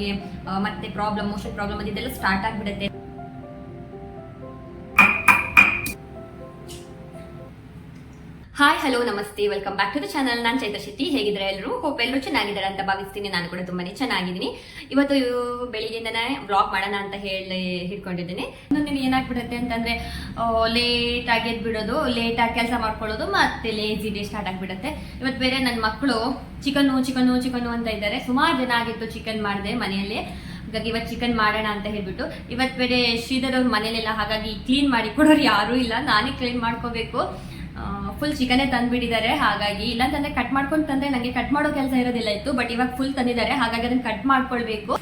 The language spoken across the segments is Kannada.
ಅವರಿಗೆ ಮತ್ತೆ ಪ್ರಾಬ್ಲಮ್ ಮೋಷನ್ ಪ್ರಾಬ್ಲಮ್ ಅದೆಲ್ಲ ಸ್ಟಾರ್ಟ್ ಆಗಿಬಿಡುತ್ತೆ. ಹಾಯ್ ಹಲೋ ನಮಸ್ತೆ. Welcome back to the channel ನಾನು ಚೈತ್ರ ಶೆಟ್ಟಿ. ಹೇಗಿದ್ರೆ ಎಲ್ಲರೂ? ಹೋಪ್ ಎಲ್ಲರೂ ಚೆನ್ನಾಗಿದ್ದಾರೆ ಅಂತ ಭಾವಿಸ್ತೀನಿ. ನಾನು ಕೂಡ ತುಂಬಾನೇ ಚೆನ್ನಾಗಿದ್ದೀನಿ. ಇವತ್ತು ಬೆಳಿಗ್ಗೆಯಿಂದನೇ ಬ್ಲಾಗ್ ಮಾಡೋಣ ಅಂತ ಹೇಳಿ ಹಿಡ್ಕೊಂಡಿದ್ದೀನಿ. ಇನ್ನೊಂದು ಏನಾಗ್ಬಿಡುತ್ತೆ ಅಂತಂದ್ರೆ ಲೇಟ್ ಆಗಿ ಎದ್ಬಿಡೋದು ಲೇಟ್ ಕೆಲಸ ಮಾಡ್ಕೊಳ್ಳೋದು, ಮತ್ತೆ ಲೇಜಿ ಡೇ ಸ್ಟಾರ್ಟ್ ಆಗಿಬಿಡುತ್ತೆ. ಇವತ್ತು ಬೇರೆ ನನ್ನ ಮಕ್ಕಳು ಚಿಕನ್ನು ಚಿಕನ್ನು ಚಿಕನ್ನು ಅಂತ ಇದ್ದಾರೆ. ಸುಮಾರು ಜನ ಆಗಿತ್ತು ಚಿಕನ್ ಮಾಡಿದೆ ಮನೆಯಲ್ಲಿ. ಹಾಗಾಗಿ ಇವತ್ತು ಚಿಕನ್ ಮಾಡೋಣ ಅಂತ ಹೇಳ್ಬಿಟ್ಟು. ಇವತ್ತು ಬೇರೆ ಶ್ರೀಧರ್ ಅವ್ರ ಮನೇಲೆಲ್ಲ ಹಾಗಾಗಿ ಕ್ಲೀನ್ ಮಾಡಿ ಕೊಡೋರು ಯಾರೂ ಇಲ್ಲ. ನಾನೇ ಕ್ಲೀನ್ ಮಾಡ್ಕೋಬೇಕು. ಫುಲ್ ಚಿಕನೇ ತಂದ್ಬಿಟ್ಟಿದ್ದಾರೆ. ಹಾಗಾಗಿ ಇಲ್ಲಾಂತಂದ್ರೆ ಕಟ್ ಮಾಡ್ಕೊಂಡು ತಂದ್ರೆ ನನಗೆ ಕಟ್ ಮಾಡೋ ಕೆಲಸ ಇರೋದಿಲ್ಲ ಇತ್ತು ಬಟ್ ಇವಾಗ ಫುಲ್ ತಂದಿದ್ದಾರೆ. ಹಾಗಾಗಿ ಅದನ್ನ ಕಟ್ ಮಾಡ್ಕೊಳ್ಬೇಕು.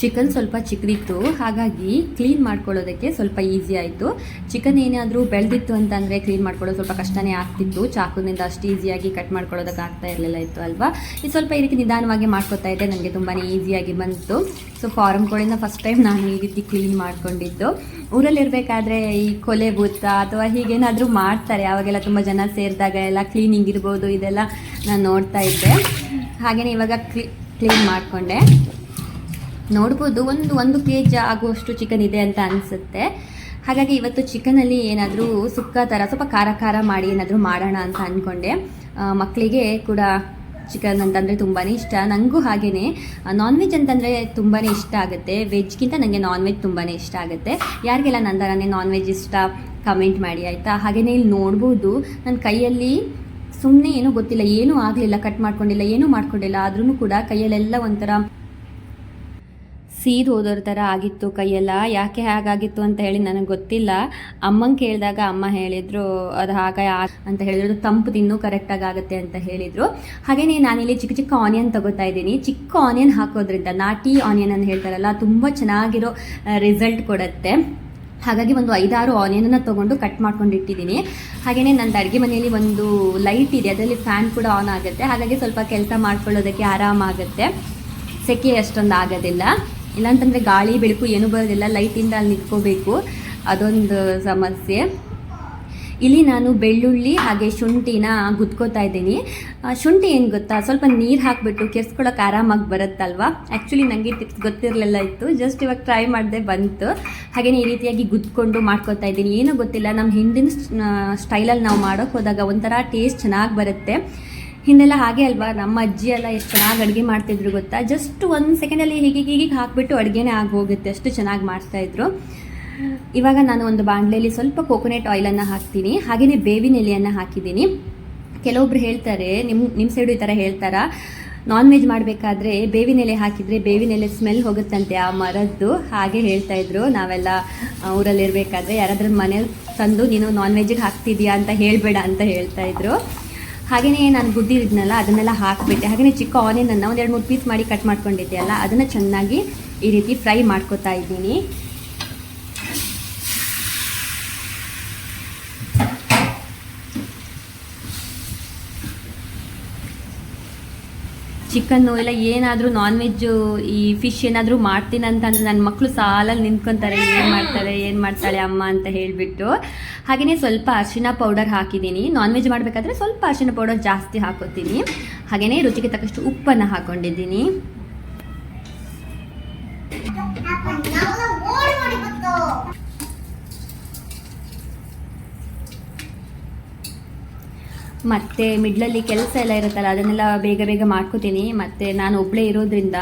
ಚಿಕನ್ ಸ್ವಲ್ಪ ಚಿಕ್ಕದಿತ್ತು ಹಾಗಾಗಿ ಕ್ಲೀನ್ ಮಾಡ್ಕೊಳ್ಳೋದಕ್ಕೆ ಸ್ವಲ್ಪ ಈಸಿ ಆಯಿತು. ಚಿಕನ್ ಏನಾದರೂ ಬೆಳೆದಿತ್ತು ಅಂತಂದರೆ ಕ್ಲೀನ್ ಮಾಡ್ಕೊಳ್ಳೋದು ಸ್ವಲ್ಪ ಕಷ್ಟನೇ ಆಗ್ತಿತ್ತು. ಚಾಕುನಿಂದ ಅಷ್ಟು ಈಸಿಯಾಗಿ ಕಟ್ ಮಾಡ್ಕೊಳ್ಳೋದಕ್ಕೆ ಆಗ್ತಾ ಇರಲಿಲ್ಲ ಇತ್ತು ಅಲ್ವಾ? ಇದು ಸ್ವಲ್ಪ ಇದಕ್ಕೆ ನಿಧಾನವಾಗಿ ಮಾಡ್ಕೊತಾ ಇದ್ದೆ ನನಗೆ ತುಂಬಾ ಈಸಿಯಾಗಿ ಬಂತು. ಸೊ ಫಾರಮ್ ಕೋಳಿನ ಫಸ್ಟ್ ಟೈಮ್ ನಾನು ಈ ರೀತಿ ಕ್ಲೀನ್ ಮಾಡ್ಕೊಂಡಿದ್ದು. ಊರಲ್ಲಿರಬೇಕಾದ್ರೆ ಈ ಕೊಲೆ ಭೂತ ಅಥವಾ ಹೀಗೇನಾದರೂ ಮಾಡ್ತಾರೆ. ಆವಾಗೆಲ್ಲ ತುಂಬ ಜನ ಸೇರಿದಾಗ ಎಲ್ಲ ಕ್ಲೀನಿಂಗ್ ಇರ್ಬೋದು, ಇದೆಲ್ಲ ನಾನು ನೋಡ್ತಾ ಇದ್ದೆ. ಹಾಗೆಯೇ ಇವಾಗ ಕ್ಲೀ ಕ್ಲೀನ್ ಮಾಡಿಕೊಂಡೆ. ನೋಡ್ಬೋದು, ಒಂದು ಒಂದು ಕೆ ಜಿ ಆಗುವಷ್ಟು ಚಿಕನ್ ಇದೆ ಅಂತ ಅನಿಸುತ್ತೆ. ಹಾಗಾಗಿ ಇವತ್ತು ಚಿಕನಲ್ಲಿ ಏನಾದರೂ ಸುಕ್ಕ ಥರ ಸ್ವಲ್ಪ ಖಾರ ಖಾರ ಮಾಡಿ ಏನಾದರೂ ಮಾಡೋಣ ಅಂತ ಅಂದ್ಕೊಂಡೆ ಮಕ್ಕಳಿಗೆ ಕೂಡ ಚಿಕನ್ ಅಂತಂದರೆ ತುಂಬಾ ಇಷ್ಟ. ನನಗೂ ಹಾಗೆಯೇ ನಾನ್ ವೆಜ್ ಅಂತಂದರೆ ತುಂಬಾ ಇಷ್ಟ ಆಗುತ್ತೆ. ವೆಜ್ಗಿಂತ ನನಗೆ ನಾನ್ ವೆಜ್ ತುಂಬಾ ಇಷ್ಟ ಆಗುತ್ತೆ. ಯಾರಿಗೆಲ್ಲ ನನ್ನ ನಾನ್ ವೆಜ್ ಇಷ್ಟ ಕಮೆಂಟ್ ಮಾಡಿ, ಆಯಿತಾ? ಹಾಗೆಯೇ ಇಲ್ಲಿ ನೋಡ್ಬೋದು ನನ್ನ ಕೈಯಲ್ಲಿ ಸುಮ್ಮನೆ ಏನೂ ಗೊತ್ತಿಲ್ಲ, ಏನೂ ಆಗಲಿಲ್ಲ ಕಟ್ ಮಾಡ್ಕೊಂಡಿಲ್ಲ, ಏನೂ ಮಾಡ್ಕೊಂಡಿಲ್ಲ ಆದ್ರೂ ಕೂಡ ಕೈಯಲ್ಲೆಲ್ಲ ಒಂಥರ ಸೀದ್ ಹೋದೋರ ಥರ ಆಗಿತ್ತು ಕೈಯೆಲ್ಲ. ಯಾಕೆ ಹಾಗಾಗಿತ್ತು ಅಂತ ಹೇಳಿ ನನಗೆ ಗೊತ್ತಿಲ್ಲ. ಅಮ್ಮಂಗೆ ಕೇಳಿದಾಗ ಅಮ್ಮ ಹೇಳಿದರು, ಅದು ಹಾಗೆ ಅಂತ ಹೇಳಿದ್ರು. ತಂಪು ತಿನ್ನು ಕರೆಕ್ಟಾಗಿ ಆಗುತ್ತೆ ಅಂತ ಹೇಳಿದರು. ಹಾಗೆಯೇ ನಾನಿಲ್ಲಿ ಚಿಕ್ಕ ಚಿಕ್ಕ ಆನಿಯನ್ ತಗೋತಾ ಇದ್ದೀನಿ. ಚಿಕ್ಕ ಆನಿಯನ್ ಹಾಕೋದ್ರಿಂದ, ನಾಟಿ ಆನಿಯನ್ ಅಂತ ಹೇಳ್ತಾರಲ್ಲ, ತುಂಬ ಚೆನ್ನಾಗಿರೋ ರಿಸಲ್ಟ್ ಕೊಡುತ್ತೆ. ಹಾಗಾಗಿ ಒಂದು ಐದಾರು ಆನಿಯನನ್ನು ತೊಗೊಂಡು ಕಟ್ ಮಾಡ್ಕೊಂಡು ಇಟ್ಟಿದ್ದೀನಿ. ಹಾಗೆಯೇ ನನ್ನ ಅಡುಗೆ ಮನೆಯಲ್ಲಿ ಒಂದು ಲೈಟ್ ಇದೆ. ಅದರಲ್ಲಿ ಫ್ಯಾನ್ ಕೂಡ ಆನ್ ಆಗುತ್ತೆ. ಹಾಗಾಗಿ ಸ್ವಲ್ಪ ಕೆಲಸ ಮಾಡ್ಕೊಳ್ಳೋದಕ್ಕೆ ಆರಾಮಾಗುತ್ತೆ. ಸೆಕೆ ಅಷ್ಟೊಂದು ಆಗೋದಿಲ್ಲ. ಇಲ್ಲಾಂತಂದರೆ ಗಾಳಿ, ಬೆಳಕು ಏನೂ ಬರೋದಿಲ್ಲ ಲೈಟಿಂದ ಅಲ್ಲಿ ನಿಂತ್ಕೋಬೇಕು. ಅದೊಂದು ಸಮಸ್ಯೆ. ಇಲ್ಲಿ ನಾನು ಬೆಳ್ಳುಳ್ಳಿ ಹಾಗೆ ಶುಂಠಿನ ಗುದ್ಕೋತಾ ಇದ್ದೀನಿ. ಶುಂಠಿ ಏನು ಗೊತ್ತಾ? ಸ್ವಲ್ಪ ನೀರು ಹಾಕಿಬಿಟ್ಟು ಕೆರ್ಸ್ಕೊಳಕ್ಕೆ ಆರಾಮಾಗಿ ಬರುತ್ತಲ್ವಾ? ಆ್ಯಕ್ಚುಲಿ ನನಗೆ ಟಿಪ್ಸ್ ಗೊತ್ತಿರಲಿಲ್ಲ ಇತ್ತು. ಜಸ್ಟ್ ಇವಾಗ ಟ್ರೈ ಮಾಡಿದೆ ಬಂತು. ಹಾಗೆಯೇ ಈ ರೀತಿಯಾಗಿ ಗುದ್ಕೊಂಡು ಮಾಡ್ಕೋತಾ ಇದ್ದೀನಿ. ಏನೂ ಗೊತ್ತಿಲ್ಲ. ನಮ್ಮ ಹಿಂದಿನ ಸ್ಟೈಲಲ್ಲಿ ನಾವು ಮಾಡೋಕ್ಕೆ ಹೋದಾಗ ಒಂಥರ ಟೇಸ್ಟ್ ಚೆನ್ನಾಗಿ ಬರುತ್ತೆ. ಹಿಂದೆಲ್ಲ ಹಾಗೆ ಅಲ್ವಾ? ನಮ್ಮ ಅಜ್ಜಿ ಎಲ್ಲ ಎಷ್ಟು ಚೆನ್ನಾಗಿ ಅಡುಗೆ ಮಾಡ್ತಿದ್ರು ಗೊತ್ತಾ? ಜಸ್ಟ್ ಒಂದು ಸೆಕೆಂಡಲ್ಲಿ ಹೀಗೆ ಹೀಗೆ ಹಾಕಿಬಿಟ್ಟು ಅಡುಗೆನೇ ಆಗಿ ಹೋಗುತ್ತೆ ಅಷ್ಟು ಚೆನ್ನಾಗಿ ಮಾಡ್ತಾಯಿದ್ರು ಇವಾಗ ನಾನು ಒಂದು ಬಾಣಲೆಯಲ್ಲಿ ಸ್ವಲ್ಪ ಕೋಕೋನೆಟ್ ಆಯಿಲನ್ನು ಹಾಕ್ತೀನಿ. ಹಾಗೆಯೇ ಬೇವಿನ ಎಲೆಯನ್ನು ಹಾಕಿದ್ದೀನಿ. ಕೆಲವೊಬ್ರು ಹೇಳ್ತಾರೆ ನಿಮ್ಮ ನಿಮ್ಮ ಸೈಡು ಈ ಥರ ಹೇಳ್ತಾರಾ ನಾನ್ ವೆಜ್ ಮಾಡಬೇಕಾದ್ರೆ ಬೇವಿನ ಎಲೆ ಹಾಕಿದರೆ ಬೇವಿನ ಎಲೆ ಸ್ಮೆಲ್ ಹೋಗುತ್ತಂತೆ ಆ ಮರದ್ದು. ಹಾಗೆ ಹೇಳ್ತಾ ಇದ್ರು. ನಾವೆಲ್ಲ ಊರಲ್ಲಿರಬೇಕಾದ್ರೆ ಯಾರಾದ್ರೂ ಮನೇಲಿ ತಂದು ನೀನು ನಾನ್ ವೆಜ್ಜಿಗೆ ಹಾಕ್ತಿದ್ಯಾ ಅಂತ ಹೇಳಬೇಡ ಅಂತ ಹೇಳ್ತಾ ಇದ್ರು. ಹಾಗೆಯೇ ನಾನು ಗುದ್ದಿದ್ನಲ್ಲ ಅದನ್ನೆಲ್ಲ ಹಾಕಿಬಿಟ್ಟೆ. ಹಾಗೆಯೇ ಚಿಕ್ಕ ಆನಿಯನನ್ನು ಒಂದು ಎರಡು ಮೂರು ಪೀಸ್ ಮಾಡಿ ಕಟ್ ಮಾಡ್ಕೊಂಡಿದ್ದೆ ಅಲ್ಲ, ಅದನ್ನು ಚೆನ್ನಾಗಿ ಈ ರೀತಿ ಫ್ರೈ ಮಾಡ್ಕೊತಾ ಇದ್ದೀನಿ. ಚಿಕನ್ನು ಎಲ್ಲ ಏನಾದರೂ ನಾನ್ ವೆಜ್ಜು ಈ ಫಿಶ್ ಏನಾದರೂ ಮಾಡ್ತೀನಿ ಅಂತಂದ್ರೆ ನನ್ನ ಮಕ್ಕಳು ಸಾಲಲ್ಲಿ ನಿಂತ್ಕೊತಾರೆ, ಏನು ಮಾಡ್ತಾರೆ, ಏನು ಮಾಡ್ತಾಳೆ ಅಮ್ಮ ಅಂತ ಹೇಳಿಬಿಟ್ಟು. ಹಾಗೆಯೇ ಸ್ವಲ್ಪ ಅರಿಶಿನ ಪೌಡರ್ ಹಾಕಿದ್ದೀನಿ. ನಾನ್ ವೆಜ್ ಮಾಡಬೇಕಾದ್ರೆ ಸ್ವಲ್ಪ ಅರಿಶಿನ ಪೌಡರ್ ಜಾಸ್ತಿ ಹಾಕೋತೀನಿ. ಹಾಗೆಯೇ ರುಚಿಗೆ ತಕ್ಕಷ್ಟು ಉಪ್ಪನ್ನು ಹಾಕೊಂಡಿದ್ದೀನಿ. ಮತ್ತು ಮಿಡ್ಲಲ್ಲಿ ಕೆಲಸ ಎಲ್ಲ ಇರುತ್ತಲ್ಲ, ಅದನ್ನೆಲ್ಲ ಬೇಗ ಬೇಗ ಮಾಡ್ಕೋತೀನಿ. ಮತ್ತು ನಾನು ಒಬ್ಬಳೇ ಇರೋದ್ರಿಂದ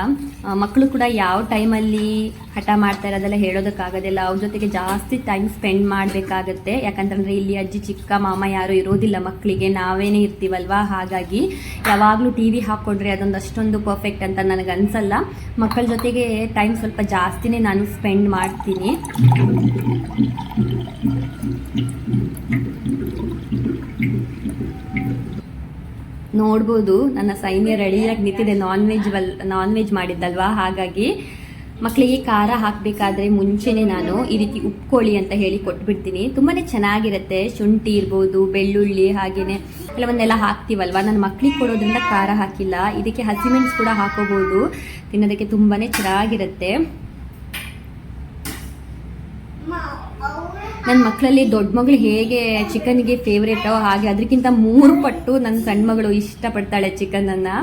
ಮಕ್ಕಳು ಕೂಡ ಯಾವ ಟೈಮಲ್ಲಿ ಹಠ ಮಾಡ್ತಾರೆ ಅದೆಲ್ಲ ಹೇಳೋದಕ್ಕಾಗೋದಿಲ್ಲ. ಅವ್ರ ಜೊತೆಗೆ ಜಾಸ್ತಿ ಟೈಮ್ ಸ್ಪೆಂಡ್ ಮಾಡಬೇಕಾಗತ್ತೆ. ಯಾಕಂತಂದರೆ ಇಲ್ಲಿ ಅಜ್ಜಿ, ಚಿಕ್ಕ, ಮಾಮ ಯಾರು ಇರೋದಿಲ್ಲ ಮಕ್ಕಳಿಗೆ ನಾವೇನೇ ಇರ್ತೀವಲ್ವಾ? ಹಾಗಾಗಿ ಯಾವಾಗಲೂ ಟಿ ವಿ ಹಾಕ್ಕೊಂಡ್ರೆ ಅದೊಂದು ಅಷ್ಟೊಂದು ಪರ್ಫೆಕ್ಟ್ ಅಂತ ನನಗೆ ಅನಿಸಲ್ಲ. ಮಕ್ಕಳ ಜೊತೆಗೆ ಟೈಮ್ ಸ್ವಲ್ಪ ಜಾಸ್ತಿನೇ ನಾನು ಸ್ಪೆಂಡ್ ಮಾಡ್ತೀನಿ. ನೋಡ್ಬೋದು. ನನ್ನ ಸೈನ್ಯ ರೆಡಿಯಾಗಿ ನಿಂತಿದೆ. ನಾನ್ ವೆಜ್ ವಲ್ ನಾನ್ ವೆಜ್ ಮಾಡಿದ್ದಲ್ವಾ? ಹಾಗಾಗಿ ಮಕ್ಕಳಿಗೆ ಖಾರ ಹಾಕಬೇಕಾದ್ರೆ ಮುಂಚೆನೇ ನಾನು ಈ ರೀತಿ ಉಪ್ಕೊಳ್ಳಿ ಅಂತ ಹೇಳಿ ಕೊಟ್ಬಿಡ್ತೀನಿ. ತುಂಬಾ ಚೆನ್ನಾಗಿರುತ್ತೆ. ಶುಂಠಿ ಇರ್ಬೋದು, ಬೆಳ್ಳುಳ್ಳಿ ಹಾಗೆಯೇ ಕೆಲವೊಂದೆಲ್ಲ ಹಾಕ್ತೀವಲ್ವ? ನಾನು ಮಕ್ಕಳಿಗೆ ಕೊಡೋದ್ರಿಂದ ಖಾರ ಹಾಕಿಲ್ಲ. ಇದಕ್ಕೆ ಹಸಿಮೆಣಸು ಕೂಡ ಹಾಕೋಬೋದು. ತಿನ್ನೋದಕ್ಕೆ ತುಂಬಾ ಚೆನ್ನಾಗಿರುತ್ತೆ. ನನ್ನ ಮಕ್ಕಳಲ್ಲಿ ದೊಡ್ಡ ಮಗಳು ಹೇಗೆ ಚಿಕನ್ಗೆ ಫೇವ್ರೇಟೋ ಹಾಗೆ ಅದಕ್ಕಿಂತ ಮೂರು ಪಟ್ಟು ನನ್ನ ಸಣ್ಣ ಮಗಳು ಇಷ್ಟಪಡ್ತಾಳೆ ಚಿಕನನ್ನು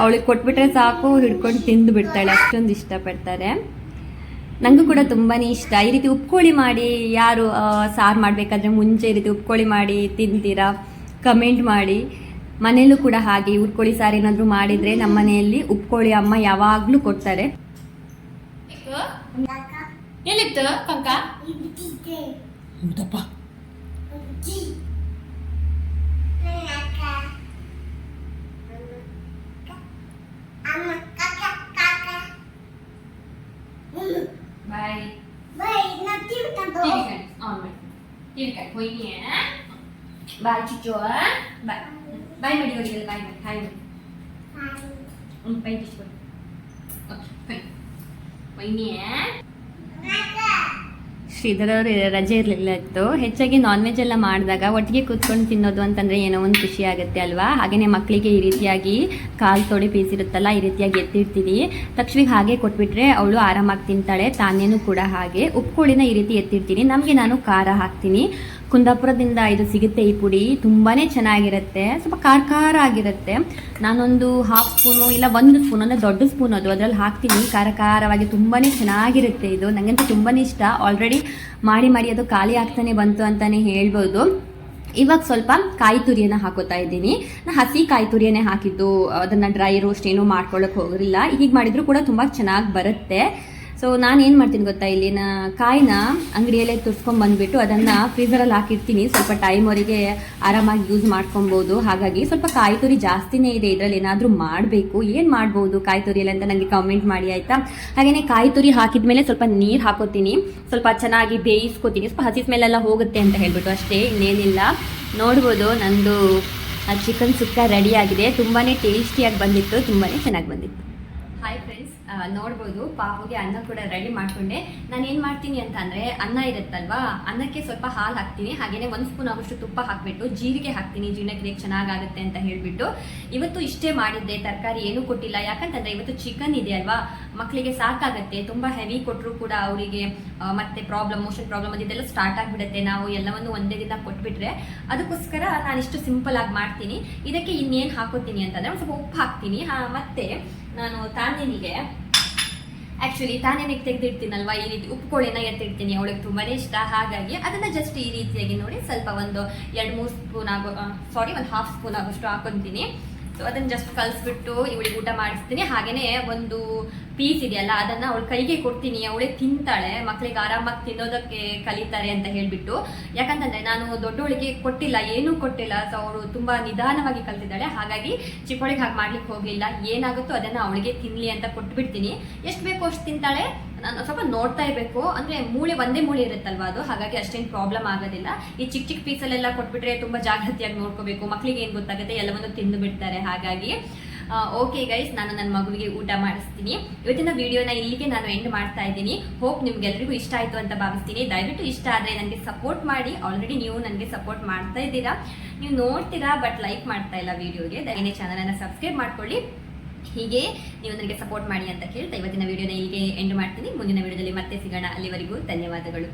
ಅವಳಿಗೆ ಕೊಟ್ಬಿಟ್ರೆ ಸಾಕು ಹಿಡ್ಕೊಂಡು ತಿಂದು ಬಿಡ್ತಾಳೆ, ಅಷ್ಟೊಂದು ಇಷ್ಟಪಡ್ತಾರೆ. ನನಗೂ ಕೂಡ ತುಂಬಾ ಇಷ್ಟ. ಈ ರೀತಿ ಉಪ್ಕೋಳಿ ಮಾಡಿ ಯಾರು ಸಾರು ಮಾಡಬೇಕಾದ್ರೆ ಮುಂಚೆ ಈ ರೀತಿ ಉಪ್ಕೋಳಿ ಮಾಡಿ ತಿಂತೀರಾ? ಕಮೆಂಟ್ ಮಾಡಿ. ಮನೆಯಲ್ಲೂ ಕೂಡ ಹಾಗೆ, ಉಪ್ಕೋಳಿ ಸಾರು ಏನಾದರೂ ಮಾಡಿದರೆ ನಮ್ಮ ಮನೆಯಲ್ಲಿ ಉಪ್ಕೋಳಿ ಅಮ್ಮ ಯಾವಾಗಲೂ ಕೊಡ್ತಾರೆ. ಎಲ್ಲಿತ್ತು ಕಂಕ ಹೌದಪ್ಪ ಬಾಯ್ ಬಾಯ್ ಚಿಚ್ಚು ಬಾಯ್ ಬಾಯ್ ಮಾಡಿ ಅವರಿಗೆ ಬಾಯ್ ಮಾಡಿ ಹಾಯ್ ಮಾಡಿ ಒಂದು ಪೈ ಟಿಸ್ಕೊಡಿ ಓಕೆ ಪೈ ಪೈನಿಯೇ ಶ್ರೀಧರ್ ರಜೆ ಇರಲಿಲ್ಲ ಇತ್ತು. ಹೆಚ್ಚಾಗಿ ನಾನ್ ವೆಜ್ ಎಲ್ಲ ಮಾಡಿದಾಗ ಒಟ್ಟಿಗೆ ಕೂತ್ಕೊಂಡು ತಿನ್ನೋದು ಅಂತಂದರೆ ಏನೋ ಒಂದು ಖುಷಿ ಆಗುತ್ತೆ ಅಲ್ವಾ? ಹಾಗೆಯೇ ಮಕ್ಕಳಿಗೆ ಈ ರೀತಿಯಾಗಿ ಕಾಲು ತೊಡೆ ಪೀಸ್ ಈ ರೀತಿಯಾಗಿ ಎತ್ತಿಡ್ತೀವಿ ತಕ್ಷಣಿಗೆ ಹಾಗೆ ಕೊಟ್ಬಿಟ್ರೆ ಅವಳು ಆರಾಮಾಗಿ ತಿಂತಾಳೆ, ತಾನೇನು ಕೂಡ ಹಾಗೆ. ಉಪ್ಪುಕೋಳಿನ ಈ ರೀತಿ ಎತ್ತಿಡ್ತೀನಿ ನಮಗೆ ನಾನು ಖಾರ ಹಾಕ್ತೀನಿ. ಕುಂದಾಪುರದಿಂದ ಇದು ಸಿಗುತ್ತೆ ಈ ಪುಡಿ. ತುಂಬಾನೇ ಚೆನ್ನಾಗಿರುತ್ತೆ. ಸ್ವಲ್ಪ ಖಾರ ಖಾರ ಆಗಿರುತ್ತೆ. ನಾನೊಂದು ಹಾಫ್ ಸ್ಪೂನು ಇಲ್ಲ ಒಂದು ಸ್ಪೂನ್ ಅಂದರೆ ದೊಡ್ಡ ಸ್ಪೂನ್ ಅದು. ಅದರಲ್ಲಿ ಹಾಕ್ತೀನಿ. ಖಾರ ಖಾರವಾಗಿ ತುಂಬಾ ಚೆನ್ನಾಗಿರುತ್ತೆ ಇದು. ನನಗಂತೂ ತುಂಬಾ ಇಷ್ಟ. ಆಲ್ರೆಡಿ ಮಾಡಿ ಮಾಡಿ ಅದು ಖಾಲಿ ಆಗ್ತಾನೆ ಬಂತು ಅಂತಲೇ ಹೇಳ್ಬೋದು. ಇವಾಗ ಸ್ವಲ್ಪ ಕಾಯಿ ತುರಿಯನ್ನ ಹಾಕೋತಾ ಇದ್ದೀನಿ. ನಾನು ಹಸಿ ಕಾಯಿ ತುರಿಯನ್ನೇ ಹಾಕಿದ್ದು. ಅದನ್ನು ಡ್ರೈ ರೋಸ್ಟ್ ಏನೂ ಮಾಡ್ಕೊಳ್ಳೋಕೆ ಹೋಗಿರಲಿಲ್ಲ ಹೀಗೆ ಮಾಡಿದರೂ ಕೂಡ ತುಂಬ ಚೆನ್ನಾಗಿ ಬರುತ್ತೆ. ಸೊ ನಾನು ಏನು ಮಾಡ್ತೀನಿ ಗೊತ್ತಾ? ಇಲ್ಲಿನ ಕಾಯಿನ ಅಂಗಡಿಯಲ್ಲೇ ತುರ್ಸ್ಕೊಂಡು ಬಂದುಬಿಟ್ಟು ಅದನ್ನು ಫ್ರೀಸರಲ್ಲಿ ಹಾಕಿರ್ತೀನಿ. ಸ್ವಲ್ಪ ಟೈಮ್ವರೆಗೆ ಆರಾಮಾಗಿ ಯೂಸ್ ಮಾಡ್ಕೊಬೋದು. ಹಾಗಾಗಿ ಸ್ವಲ್ಪ ಕಾಯಿ ತುರಿ ಜಾಸ್ತಿನೇ ಇದೆ. ಇದರಲ್ಲಿ ಏನಾದರೂ ಮಾಡಬೇಕು. ಏನು ಮಾಡ್ಬೋದು ಕಾಯಿ ತುರಿಯಲ್ಲಿ ಅಂತ ನನಗೆ ಕಮೆಂಟ್ ಮಾಡಿ, ಆಯಿತಾ? ಹಾಗೆಯೇ ಕಾಯಿ ತುರಿ ಹಾಕಿದ ಮೇಲೆ ಸ್ವಲ್ಪ ನೀರು ಹಾಕೋತೀನಿ. ಸ್ವಲ್ಪ ಚೆನ್ನಾಗಿ ಬೇಯಿಸ್ಕೊತೀನಿ. ಸ್ವಲ್ಪ ಹಸಿ ಸ್ಮೆಲ್ಲೆಲ್ಲ ಹೋಗುತ್ತೆ ಅಂತ ಹೇಳ್ಬಿಟ್ಟು ಅಷ್ಟೇ, ಇನ್ನೇನಿಲ್ಲ. ನೋಡ್ಬೋದು ನಂದು ಚಿಕನ್ ಸುಕ್ಕ ರೆಡಿಯಾಗಿದೆ ತುಂಬಾ ಟೇಸ್ಟಿಯಾಗಿ ಬಂದಿತ್ತು. ತುಂಬಾ ಚೆನ್ನಾಗಿ ಬಂದಿತ್ತು. ಹಾಯ್ ಫ್ರೆಂಡ್ಸ್ ನೋಡ್ಬೋದು. ಪಾಪುಗೆ ಅನ್ನ ಕೂಡ ರೆಡಿ ಮಾಡ್ಕೊಂಡೆ. ನಾನು ಏನು ಮಾಡ್ತೀನಿ ಅಂತ ಅಂದರೆ ಅನ್ನ ಇರುತ್ತಲ್ವಾ? ಅನ್ನಕ್ಕೆ ಸ್ವಲ್ಪ ಹಾಲು ಹಾಕ್ತೀನಿ. ಹಾಗೆಯೇ ಒಂದು ಸ್ಪೂನ್ ಅವಷ್ಟು ತುಪ್ಪ ಹಾಕಿಬಿಟ್ಟು ಜೀರಿಗೆ ಹಾಕ್ತೀನಿ. ಜೀರ್ಣಕ್ರಿಯೆ ಚೆನ್ನಾಗಾಗುತ್ತೆ ಅಂತ ಹೇಳಿಬಿಟ್ಟು. ಇವತ್ತು ಇಷ್ಟೇ ಮಾಡಿದ್ದೆ. ತರಕಾರಿ ಏನೂ ಕೊಟ್ಟಿಲ್ಲ. ಯಾಕಂತಂದರೆ ಇವತ್ತು ಚಿಕನ್ ಇದೆ ಅಲ್ವಾ? ಮಕ್ಕಳಿಗೆ ಸಾಕಾಗುತ್ತೆ. ತುಂಬ ಹೆವಿ ಕೊಟ್ಟರು ಕೂಡ ಅವರಿಗೆ ಮತ್ತೆ ಪ್ರಾಬ್ಲಮ್ ಮೋಷನ್ ಪ್ರಾಬ್ಲಮ್ ಅದೆಲ್ಲ ಸ್ಟಾರ್ಟ್ ಆಗಿಬಿಡುತ್ತೆ. ನಾವು ಎಲ್ಲವನ್ನು ಒಂದೇ ದಿನ ಕೊಟ್ಬಿಟ್ರೆ ಅದಕ್ಕೋಸ್ಕರ ನಾನು ಇಷ್ಟು ಸಿಂಪಲ್ ಆಗಿ ಮಾಡ್ತೀನಿ. ಇದಕ್ಕೆ ಇನ್ನೇನು ಹಾಕೋತೀನಿ ಅಂತಂದರೆ ಒಂದು ಸ್ವಲ್ಪ ಉಪ್ಪು ಹಾಕ್ತೀನಿ. ಮತ್ತೆ ನಾನು ತಾನೇನಿಗೆ ಆ್ಯಕ್ಚುಲಿ ತಾನೇನಿಗೆ ತೆಗೆದಿಡ್ತೀನಲ್ವ ಈ ರೀತಿ ಉಪ್ಪು ಉಪ್ಪುಕೋಳಿನ ಎತ್ತಿಡ್ತೀನಿ, ಅವಳಿಗೆ ತುಂಬಾ ಇಷ್ಟ. ಹಾಗಾಗಿ ಅದನ್ನು ಜಸ್ಟ್ ಈ ರೀತಿಯಾಗಿ ನೋಡಿ ಸ್ವಲ್ಪ ಒಂದು ಎರಡು ಮೂರು ಸ್ಪೂನ್ ಆಗೋ ಸಾರಿ ಒಂದು ಹಾಫ್ ಸ್ಪೂನ್ ಆಗೋಷ್ಟು ಹಾಕೊತೀನಿ. ಸೊ ಅದನ್ನು ಜಸ್ಟ್ ಕಲಿಸ್ಬಿಟ್ಟು ಇವಳಿಗೆ ಊಟ ಮಾಡಿಸ್ತೀನಿ. ಹಾಗೆಯೇ ಒಂದು ಪೀಸ್ ಇದೆಯಲ್ಲ, ಅದನ್ನ ಅವಳ ಕೈಗೆ ಕೊಡ್ತೀನಿ, ಅವಳೇ ತಿಂತಾಳೆ ಮಕ್ಕಳಿಗೆ ಆರಾಮಾಗಿ ತಿನ್ನೋದಕ್ಕೆ ಕಲಿತಾರೆ ಅಂತ ಹೇಳ್ಬಿಟ್ಟು. ಯಾಕಂತಂದ್ರೆ ನಾನು ದೊಡ್ಡವಳಿಗೆ ಕೊಟ್ಟಿಲ್ಲ, ಏನೂ ಕೊಟ್ಟಿಲ್ಲ. ಸೊ ಅವಳು ತುಂಬಾ ನಿಧಾನವಾಗಿ ಕಲ್ತಿದ್ದಾಳೆ. ಹಾಗಾಗಿ ಚಿಕ್ಕವಳಿಗೆ ಹಾಗೆ ಮಾಡ್ಲಿಕ್ಕೆ ಹೋಗ್ಲಿಲ್ಲ. ಏನಾಗುತ್ತೋ ಅದನ್ನ ಅವಳಿಗೆ ತಿನ್ಲಿ ಅಂತ ಕೊಟ್ಬಿಡ್ತೀನಿ. ಎಷ್ಟು ಬೇಕೋ ಅಷ್ಟು ತಿಂತಾಳೆ. ನಾನು ಸ್ವಲ್ಪ ನೋಡ್ತಾ ಇರಬೇಕು. ಅಂದ್ರೆ ಮೂಳೆ ಒಂದೇ ಮೂಳೆ ಇರುತ್ತಲ್ವಾ ಅದು? ಹಾಗಾಗಿ ಅಷ್ಟೇನು ಪ್ರಾಬ್ಲಮ್ ಆಗೋದಿಲ್ಲ. ಈ ಚಿಕ್ಕ ಚಿಕ್ಕ ಪೀಸಲ್ಲೆಲ್ಲ ಕೊಟ್ಬಿಟ್ರೆ ತುಂಬಾ ಜಾಗೃತಿಯಾಗಿ ನೋಡ್ಕೋಬೇಕು. ಮಕ್ಕಳಿಗೆ ಏನು ಗೊತ್ತಾಗುತ್ತೆ? ಎಲ್ಲವನ್ನು ತಿಂದು ಬಿಡ್ತಾರೆ. ಹಾಗಾಗಿ ಓಕೆ ಗೈಸ್ ನಾನು ನನ್ನ ಮಗುವಿಗೆ ಊಟ ಮಾಡಿಸ್ತೀನಿ. ಇವತ್ತಿನ ವಿಡಿಯೋನ ಇಲ್ಲಿಗೆ ನಾನು ಎಂಡ್ ಮಾಡ್ತಾ ಇದ್ದೀನಿ. ಹೋಪ್ ನಿಮ್ಗೆಲ್ರಿಗೂ ಇಷ್ಟ ಆಯಿತು ಅಂತ ಭಾವಿಸ್ತೀನಿ. ದಯವಿಟ್ಟು ಇಷ್ಟ ಆದರೆ ನನಗೆ ಸಪೋರ್ಟ್ ಮಾಡಿ. ಆಲ್ರೆಡಿ ನೀವು ನನಗೆ ಸಪೋರ್ಟ್ ಮಾಡ್ತಾ ಇದ್ದೀರಾ. ನೀವು ನೋಡ್ತೀರಾ ಬಟ್ ಲೈಕ್ ಮಾಡ್ತಾ ಇಲ್ಲ ವಿಡಿಯೋಗೆ ದಯನೇ ಚಾನಲನ್ನು ಸಬ್ಸ್ಕ್ರೈಬ್ ಮಾಡ್ಕೊಳ್ಳಿ. ಹೀಗೆ ನೀವು ನನಗೆ ಸಪೋರ್ಟ್ ಮಾಡಿ ಅಂತ ಕೇಳ್ತಾ ಇವತ್ತಿನ ವಿಡಿಯೋನ ಇಲ್ಲಿಗೆ ಎಂಡ್ ಮಾಡ್ತೀನಿ. ಮುಂದಿನ ವಿಡಿಯೋದಲ್ಲಿ ಮತ್ತೆ ಸಿಗೋಣ. ಅಲ್ಲಿವರೆಗೂ ಧನ್ಯವಾದಗಳು.